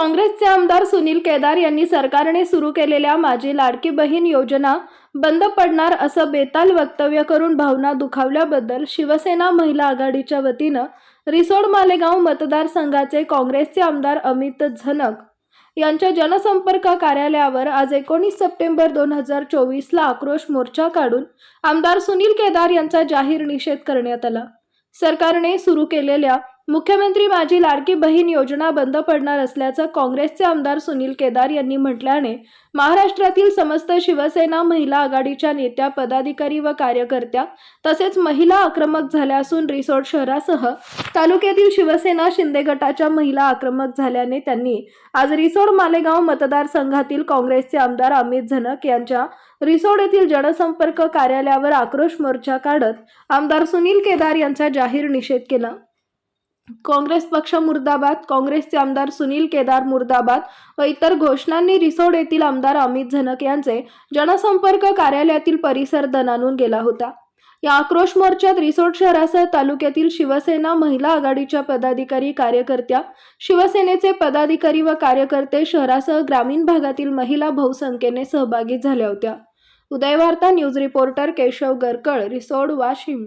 काँग्रेसचे आमदार सुनील केदार यांनी सरकारने सुरू केलेल्या माझी लाडकी बहीण योजना बंद पडणार असं बेताल वक्तव्य करून भावना दुखावल्याबद्दल शिवसेना महिला आघाडीच्या वतीनं रिसोड मालेगाव मतदारसंघाचे काँग्रेसचे आमदार अमित झनक यांच्या जनसंपर्क कार्यालयावर आज एकोणीस सप्टेंबर दोन हजार चोवीसला आक्रोश मोर्चा काढून आमदार सुनील केदार यांचा जाहीर निषेध करण्यात आला. सरकारने सुरू केलेल्या मुख्यमंत्री माझी लाडकी बहीण योजना बंद पडणार असल्याचं काँग्रेसचे आमदार सुनील केदार यांनी म्हटल्याने महाराष्ट्रातील समस्त शिवसेना महिला आघाडीच्या नेत्या पदाधिकारी व कार्यकर्त्या तसेच महिला आक्रमक झाल्या असून रिसोड शहरासह तालुक्यातील शिवसेना शिंदे गटाच्या महिला आक्रमक झाल्याने त्यांनी आज रिसोड मालेगाव मतदारसंघातील काँग्रेसचे आमदार अमित झनक यांच्या रिसोड येथील जनसंपर्क कार्यालयावर आक्रोश मोर्चा काढत आमदार सुनील केदार यांचा जाहीर निषेध केला. काँग्रेस पक्ष मुर्दाबाद काँग्रेसचे आमदार सुनील केदार मुर्दाबाद व इतर घोषणांनी रिसोड येथील आमदार अमित झनक यांचे जनसंपर्क कार्यालयातील परिसर दणानून गेला होता. या आक्रोश मोर्चात रिसोड शहरासह तालुक्यातील शिवसेना महिला आघाडीच्या पदाधिकारी कार्यकर्त्या शिवसेनेचे पदाधिकारी व कार्यकर्ते शहरासह ग्रामीण भागातील महिला बहुसंख्येने सहभागी झाल्या होत्या. Udayvarta news reporter Keshav Garkal Risod Washim.